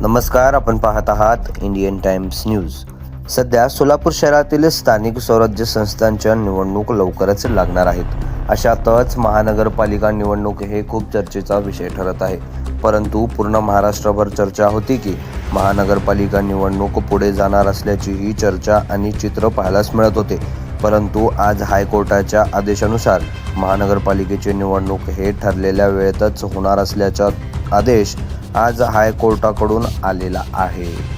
नमस्कार आपण पाहत आहात इंडियन टाइम्स न्यूज सध्या सोलापूर शहरातील स्थानिक स्वराज्य संस्थांच्या निवडणूक लवकरच लागणार आहेत. अशातच महानगरपालिका निवडणूक हे खूप चर्चेचा विषय ठरत आहे. परंतु पूर्ण महाराष्ट्रभर चर्चा होती की महानगरपालिका निवडणूक पुढे जाणार असल्याची ही चर्चा आणि चित्र पाहायलाच मिळत होते. परंतु आज हायकोर्टाच्या आदेशानुसार महानगरपालिकेची निवडणूक हे ठरलेल्या वेळेतच होणार असल्याचा आदेश आज हायकोर्टाकडून आलेला आहे.